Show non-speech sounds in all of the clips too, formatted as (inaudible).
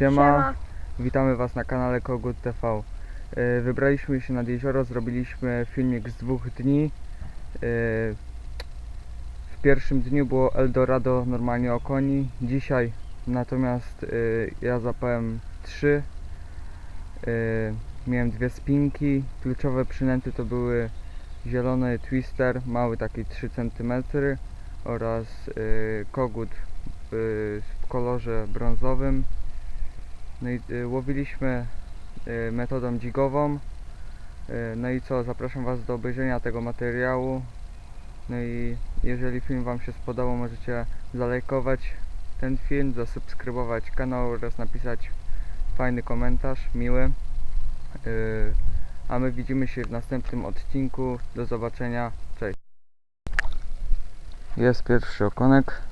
Siema, witamy Was na kanale Kogut TV. E, Wybraliśmy się nad jezioro, zrobiliśmy filmik z dwóch dni. E, W pierwszym dniu było Eldorado normalnie o koni, dzisiaj natomiast e, ja zapałem trzy. Miałem dwie spinki, kluczowe przynęty to były zielony twister, mały taki 3 cm oraz kogut w kolorze brązowym. No i y, łowiliśmy y, metodą dzigową. Y, no i co, zapraszam Was do obejrzenia tego materiału. No i jeżeli film Wam się spodobał, możecie zalajkować ten film, zasubskrybować kanał oraz napisać fajny komentarz, miły. A my widzimy się w następnym odcinku. Do zobaczenia. Cześć. Jest pierwszy okonek.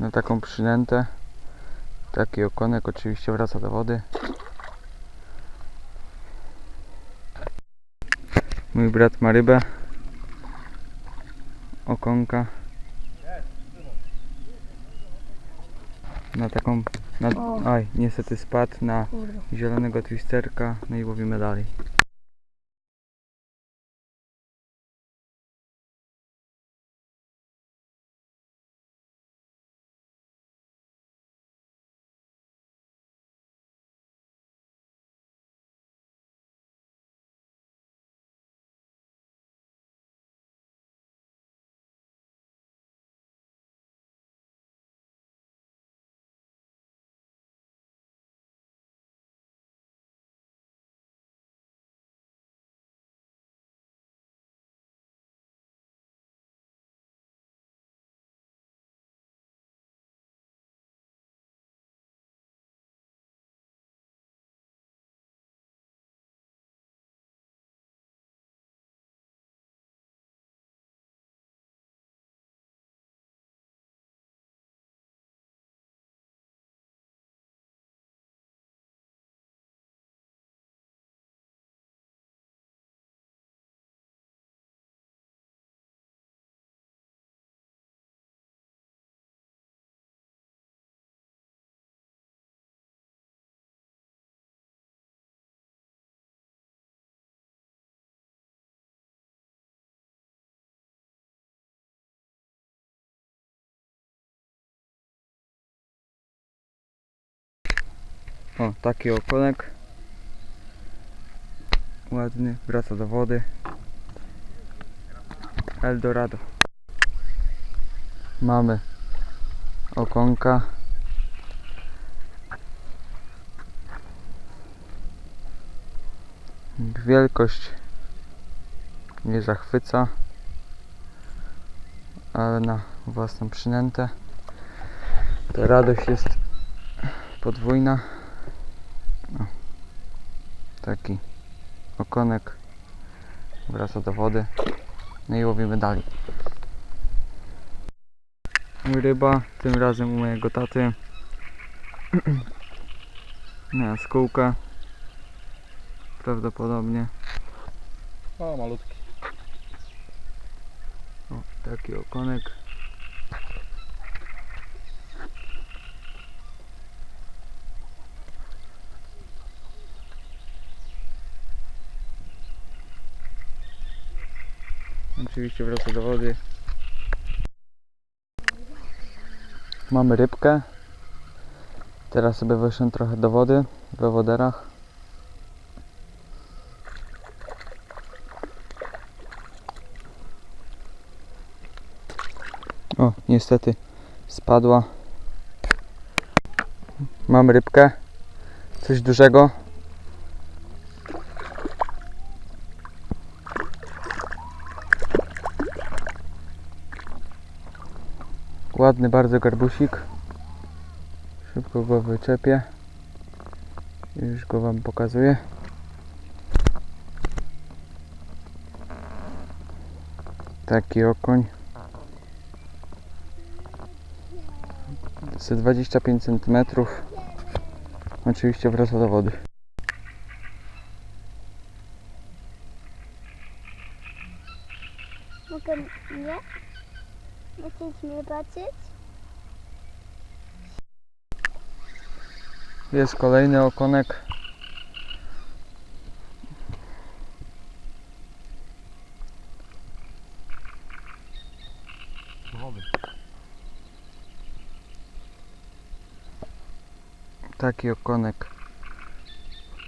Na taką przynętę. Taki okonek oczywiście wraca do wody. Mój brat ma rybę. Okonka. Na taką. Na, O. aj, niestety spadł na zielonego twisterka, no i łowimy dalej. O, taki okonek. Ładny, wraca do wody. Eldorado. Mamy okonka. Wielkość nie zachwyca, ale na własną przynętę. Ta radość jest podwójna. Taki okonek wraca do wody. No i łowimy dalej. Ryba, tym razem u mojego taty. (clears throat) Na skółkę. Prawdopodobnie. O, malutki. O, taki okonek. Oczywiście wraca do wody. Mamy rybkę. Teraz sobie wyszłem trochę do wody we woderach. O, niestety spadła. Mam rybkę. Coś dużego. Ładny bardzo garbusik. Szybko go wyczepię. Już go wam pokazuję. Taki okoń. Ze 25 cm. Oczywiście wraca do wody. Mogę nie? Nie chcesz mnie patrzeć? Jest kolejny okonek. Taki okonek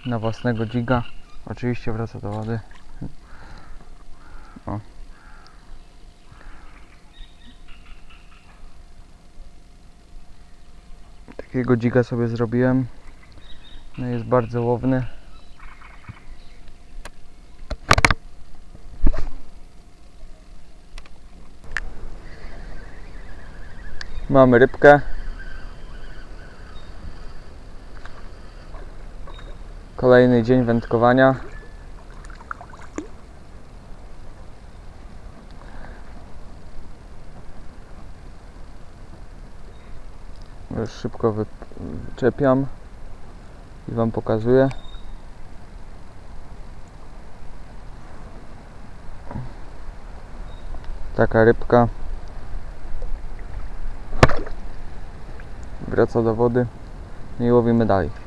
na własnego dziga. Oczywiście wraca do wody. O. Takiego dziga sobie zrobiłem. No jest bardzo łowny. Mamy rybkę. Kolejny dzień wędkowania. Już szybko wy- wyczepiam i Wam pokazuję. Taka rybka wraca do wody i łowimy dalej.